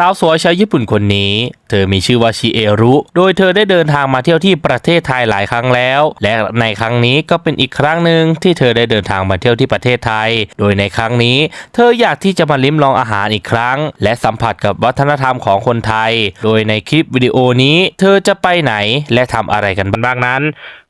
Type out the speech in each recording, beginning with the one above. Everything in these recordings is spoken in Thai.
สาวสวยชาวญี่ปุ่นคนนี้ เธอมีชื่อว่าชิเอรุ โดยเธอได้เดินทางมาเที่ยวที่ประเทศไทยหลายครั้งแล้ว และในครั้งนี้ก็เป็นอีกครั้งหนึ่งที่เธอได้เดินทางมาเที่ยวที่ประเทศไทย โดยในครั้งนี้ เธออยากที่จะมาลิ้มลองอาหารอีกครั้ง และสัมผัสกับวัฒนธรรมของคนไทย โดยในคลิปวิดีโอนี้ เธอจะไปไหนและทำอะไรกันบ้างนั้น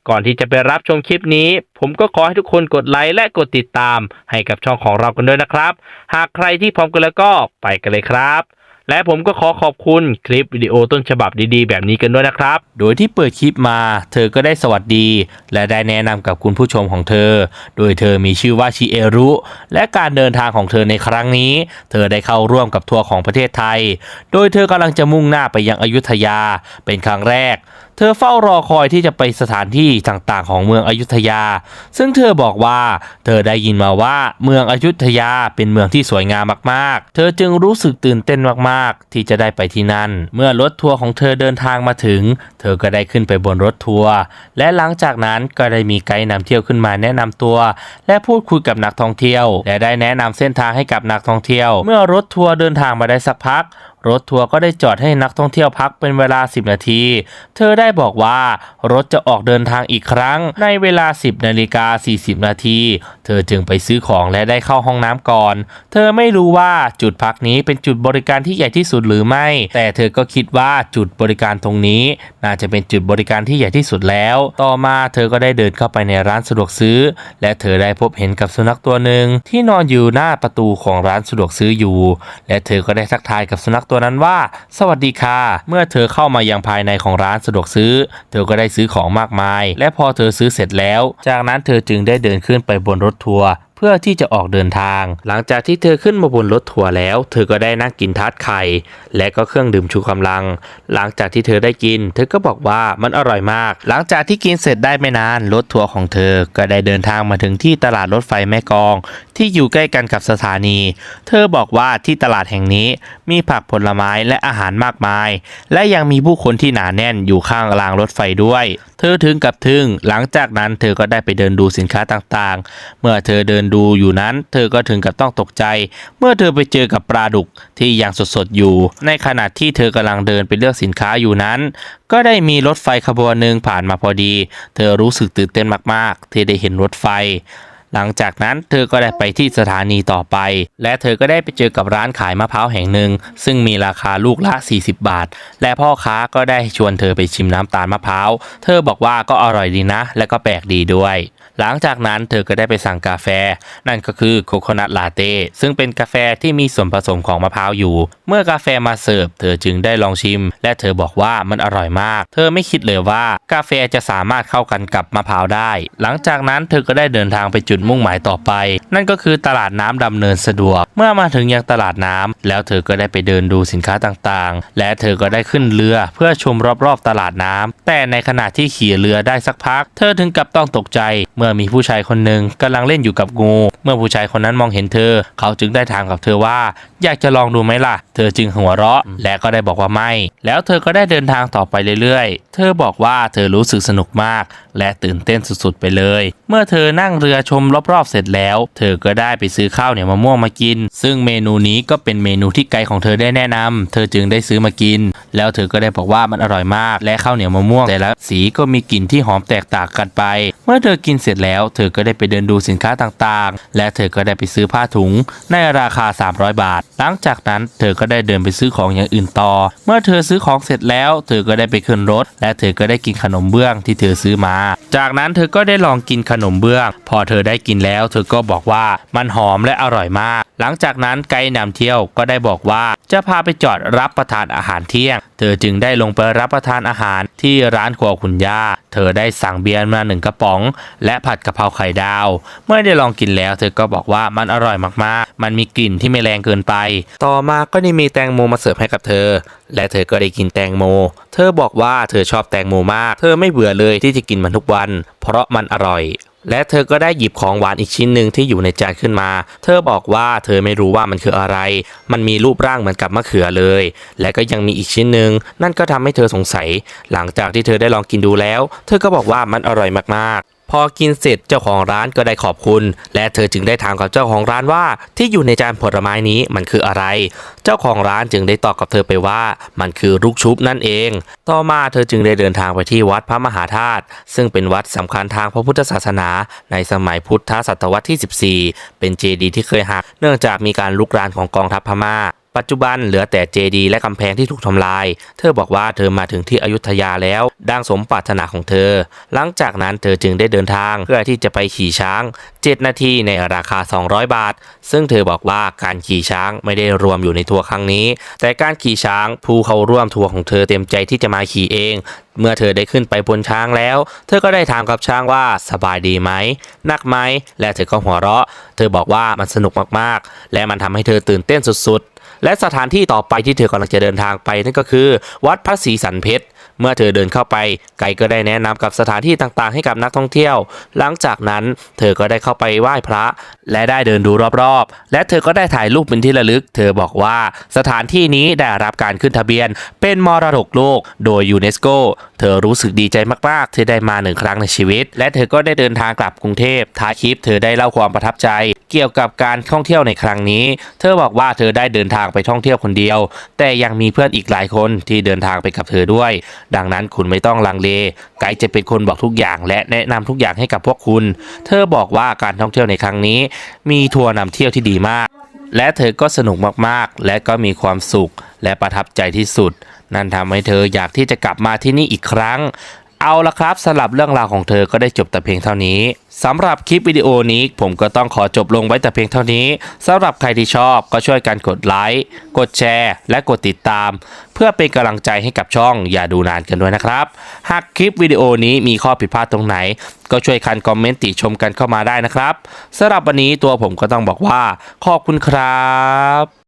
ก่อนที่จะไปรับชมคลิปนี้ ผมก็ขอให้ทุกคนกดไลค์และกดติดตาม ให้กับช่องของเรากันด้วยนะครับ หากใครที่พร้อมกันแล้วก็ไปกันเลยครับ และผมก็ขอขอบคุณคลิปวิดีโอต้นฉบับดีๆ แบบนี้กันด้วยนะครับ โดยที่เปิดคลิปมา เธอก็ได้สวัสดี และได้แนะนำกับคุณผู้ชมของเธอ โดยเธอมีชื่อว่าชิเอรุ และการเดินทางของเธอในครั้งนี้ เธอได้เข้าร่วมกับทัวร์ของประเทศไทย โดยเธอกำลังจะมุ่งหน้าไปยังอยุธยาเป็นครั้งแรก เธอเฝ้ารอคอยที่จะไปสถานที่ต่างๆ ของเมืองอยุธยา ซึ่งเธอบอกว่า เธอได้ยินมาว่าเมืองอยุธยาเป็นเมืองที่สวยงามมากๆ เธอจึงรู้สึกตื่นเต้นมากๆ ที่จะได้ไปที่นั่น เมื่อรถทัวร์ของเธอเดินทางมาถึง เธอก็ได้ขึ้นไปบนรถทัวร์และหลังจากนั้นก็ได้มีไกด์นำเที่ยวขึ้นมาแนะนำตัว และพูดคุยกับนักท่องเที่ยว และได้แนะนำเส้นทางให้กับนักท่องเที่ยว เมื่อรถทัวร์เดินทางมาได้สักพัก รถทัวร์ก็ได้จอดให้นักท่องเที่ยวพักเป็นเวลา 10 นาที เธอได้บอกว่ารถจะออกเดินทางอีกครั้งในเวลา 10 นาฬิกา 40 นาที เธอจึงไปซื้อของและได้เข้าห้องน้ำก่อน เธอไม่รู้ว่าจุดพักนี้เป็นจุดบริการที่ใหญ่ที่สุดหรือไม่ แต่เธอก็คิดว่าจุดบริการตรงนี้ น่าจะเป็นจุดบริการที่ใหญ่ที่สุดแล้ว ต่อมาเธอก็ได้เดินเข้าไปในร้านสะดวกซื้อ และเธอได้พบเห็นกับสุนัขตัวหนึ่งที่นอนอยู่หน้าประตูของร้านสะดวกซื้ออยู่ และเธอก็ได้ทักทายกับสุนัขตัวนั้นว่า สวัสดีค่ะ เมื่อเธอเข้ามายังภายในของร้านสะดวกซื้อ เธอก็ได้ซื้อของมากมาย และพอเธอซื้อเสร็จแล้ว จากนั้นเธอจึงได้เดินขึ้นไปบนรถทัวร์ เพื่อที่จะออกเดินทาง หลังจากที่เธอขึ้นมาบนรถทัวร์แล้ว เธอก็ได้นั่งกินทาร์ตไข่ และก็เครื่องดื่มชูกำลัง หลังจากที่เธอได้กิน เธอก็บอกว่ามันอร่อยมาก หลังจากที่กินเสร็จได้ไม่นานรถทัวร์ของเธอก็ได้เดินทางมาถึงที่ตลาดรถไฟแม่กอง ที่อยู่ใกล้กันกับสถานี เธอบอกว่าที่ตลาดแห่งนี้มีผักผลไม้และอาหารมากมาย และยังมีผู้คนที่หนาแน่นอยู่ข้างรางรถไฟด้วย เธอถึงกับทึ่งหลังจากนั้นเธอก็ได้ไปเดินดูสินค้าต่างๆ เมื่อเธอเดินดูอยู่นั้น เธอก็ถึงกับต้องตกใจ เมื่อเธอไปเจอกับปลาดุกที่ยังสดๆอยู่ ในขณะที่เธอกำลังเดินไปเลือกสินค้าอยู่นั้น ก็ได้มีรถไฟขบวนหนึ่งผ่านมาพอดี เธอรู้สึกตื่นเต้นมากๆ ที่ได้เห็นรถไฟ หลังจากนั้นเธอก็ได้ไปที่สถานีต่อไป และเธอก็ได้ไปเจอกับร้านขายมะพร้าวแห่งหนึ่ง ซึ่งมีราคาลูกละ 40 บาท และพ่อค้าก็ได้ชวนเธอไปชิมน้ำตาลมะพร้าว เธอบอกว่าก็อร่อยดีนะ และก็แปลกดีด้วย หลังจากนั้นเธอก็ได้ไปสั่งกาแฟ นั่นก็คือโคโคนัทลาเต้ซึ่งเป็นกาแฟที่มีส่วนผสมของมะพร้าวอยู่ เมื่อกาแฟมาเสิร์ฟเธอจึงได้ลองชิม และเธอบอกว่ามันอร่อยมาก เธอไม่คิดเลยว่ากาแฟจะสามารถเข้ากันกับมะพร้าวได้ หลังจากนั้นเธอก็ได้เดินทางไปจุดมุ่งหมายต่อไป นั่นก็คือตลาดน้ำดำเนินสะดวก เมื่อมาถึงยังตลาดน้ำแล้วเธอก็ได้ไปเดินดูสินค้าต่างๆ และเธอก็ได้ขึ้นเรือเพื่อชมรอบๆตลาดน้ำแต่ในขณะที่ขี่เรือได้สักพัก เธอถึงกับต้องตกใจ เมื่อมีผู้ชายคนหนึ่งกำลังเล่นอยู่กับงู เมื่อผู้ชายคนนั้นมองเห็นเธอ เขาจึงได้ถามกับเธอว่า อยากจะลองดูไหมล่ะ เธอจึงหัวเราะ และก็ได้บอกว่าไม่ แล้วเธอก็ได้เดินทางต่อไปเรื่อยๆ เธอบอกว่าเธอรู้สึกสนุกมาก และตื่นเต้นสุดๆไปเลย เมื่อเธอนั่งเรือชมรอบๆเสร็จแล้ว เธอก็ได้ไปซื้อข้าวเหนียวมะม่วงมากิน ซึ่งเมนูนี้ก็เป็นเมนูที่ไกด์ของเธอได้แนะนำเธอจึงได้ซื้อมากิน แล้วเธอก็ได้บอกว่ามันอร่อยมาก และข้าวเหนียวมะม่วงแต่ละสีก็มีกลิ่นที่หอมแตกต่างกันไป เมื่อเธอกินเสร็จแล้ว เธอก็ได้ไปเดินดูสินค้าต่างๆ และเธอก็ได้ไปซื้อผ้าถุง ในราคา 300 บาท หลังจากนั้นเธอก็ได้เดินไปซื้อของอย่างอื่นต่อ เมื่อเธอซื้อของเสร็จแล้ว เธอก็ได้ไปขึ้นรถ และเธอก็ได้กินขนมเบื้องที่เธอซื้อมา จากนั้นเธอก็ได้ลองกินขนมเบื้อง พอเธอได้กินแล้ว เธอก็บอกว่ามันหอมและอร่อยมาก หลังจากนั้นไกด์นำเที่ยวก็ได้บอกว่าจะพาไปจอดรับประทานอาหารเที่ยง เธอจึงได้ลงไปรับประทานอาหารที่ร้านครัวคุณย่า เธอได้สั่งเบียร์มาหนึ่งกระป๋อง และผัดกะเพราไข่ดาว เมื่อได้ลองกินแล้ว เธอก็บอกว่ามันอร่อยมากๆ มันมีกลิ่นที่ไม่แรงเกินไป ต่อมาก็ได้มีแตงโมมาเสิร์ฟให้กับเธอ และเธอก็ได้กินแตงโม เธอบอกว่าเธอชอบแตงโมมาก เธอไม่เบื่อเลยที่จะกินมันทุกวัน เพราะมันอร่อย และเธอก็ได้หยิบของหวานอีกชิ้นหนึ่งที่อยู่ในจานขึ้นมา เธอบอกว่าเธอไม่รู้ว่ามันคืออะไร มันมีรูปร่างเหมือนกับมะเขือเลย และก็ยังมีอีกชิ้นหนึ่งนั่นก็ทำให้เธอสงสัย หลังจากที่เธอได้ลองกินดูแล้ว เธอก็บอกว่ามันอร่อยมากๆ พอกินเสร็จเจ้าของร้านก็ได้ขอบคุณ และเธอจึงได้ถามกับเจ้าของร้านว่า ที่อยู่ในจานผลไม้นี้มันคืออะไร เจ้าของร้านจึงได้ตอบกับเธอไปว่า มันคือลูกชุบนั่นเอง ต่อมาเธอจึงได้เดินทางไปที่วัดพระมหาธาตุซึ่งเป็นวัดสำคัญทางพระพุทธศาสนา ในสมัยพุทธศตวรรษที่ 14 เป็นเจดีย์ที่เคยหักเนื่องจากมีการลุกรานของกองทัพพม่า ปัจจุบันเหลือแต่เจดีและกำแพงที่ถูกทำลาย เธอบอกว่าเธอมาถึงที่อยุธยาแล้ว ดังสมปรารถนาของเธอ หลังจากนั้นเธอจึงได้เดินทางเพื่อที่จะไปขี่ช้าง 7 นาทีในราคา 200 บาท ซึ่งเธอบอกว่าการขี่ช้างไม่ได้รวมอยู่ในทัวร์ครั้งนี้ แต่การขี่ช้างผู้เข้าร่วมทัวร์ของเธอเต็มใจที่จะมาขี่เอง เมื่อเธอได้ขึ้นไปบนช้างแล้ว เธอก็ได้ถามกับช้างว่าสบายดีไหมหนักไหมและเธอก็หัวเราะ เธอบอกว่ามันสนุกมากๆ และมันทำให้เธอตื่นเต้นสุดๆ และสถานที่ต่อไปที่เธอกำลังจะเดินทางไปนั่นก็คือ วัดพระศรีสันเพชรเมื่อเธอเดินเข้าไป ไก่ก็ได้แนะนำกับสถานที่ต่างๆ ให้กับนักท่องเที่ยว หลังจากนั้น เธอก็ได้เข้าไปไหว้พระ และได้เดินดูรอบๆ และเธอก็ได้ถ่ายรูปเป็นที่ระลึก เธอบอกว่าสถานที่นี้ได้รับการขึ้นทะเบียน เป็นมรดกโลก โดยยูเนสโก เธอรู้สึกดีใจมากๆที่ได้มาหนึ่งครั้งในชีวิต และเธอก็ได้เดินทางกลับกรุงเทพท้ายคลิปเธอได้เล่าความประทับใจ เกี่ยวกับการท่องเที่ยวในครั้งนี้ เธอบอกว่าเธอได้เดินทางไปท่องเที่ยวคนเดียว แต่ยังมีเพื่อนอีกหลายคนที่เดินทางไปกับเธอด้วย ดังนั้นคุณไม่ต้องลังเล ไกด์จะเป็นคนบอกทุกอย่าง และแนะนำทุกอย่างให้กับพวกคุณ เธอบอกว่าการท่องเที่ยวในครั้งนี้ มีทัวร์นำเที่ยวที่ดีมาก และเธอก็สนุกมากๆ และก็มีความสุขและประทับใจที่สุด นั่นทำให้เธออยากที่จะกลับมาที่นี่อีกครั้ง เอาละครับสำหรับเรื่องราวของเธอก็ได้จบแต่เพียงเท่านี้สำหรับคลิปวิดีโอนี้ผมก็ต้องขอจบลงไว้แต่เพียงเท่านี้สำหรับใครที่ชอบก็ช่วยกันกดไลค์กดแชร์ และกดติดตาม เพื่อเป็นกำลังใจให้กับช่องอย่าดูนานกันด้วยนะครับ หากคลิปวิดีโอนี้มีข้อผิดพลาดตรงไหน ก็ช่วยคันคอมเมนต์ติชมกันเข้ามาได้นะครับสำหรับวันนี้ตัวผมก็ต้องบอกว่าขอบคุณครับ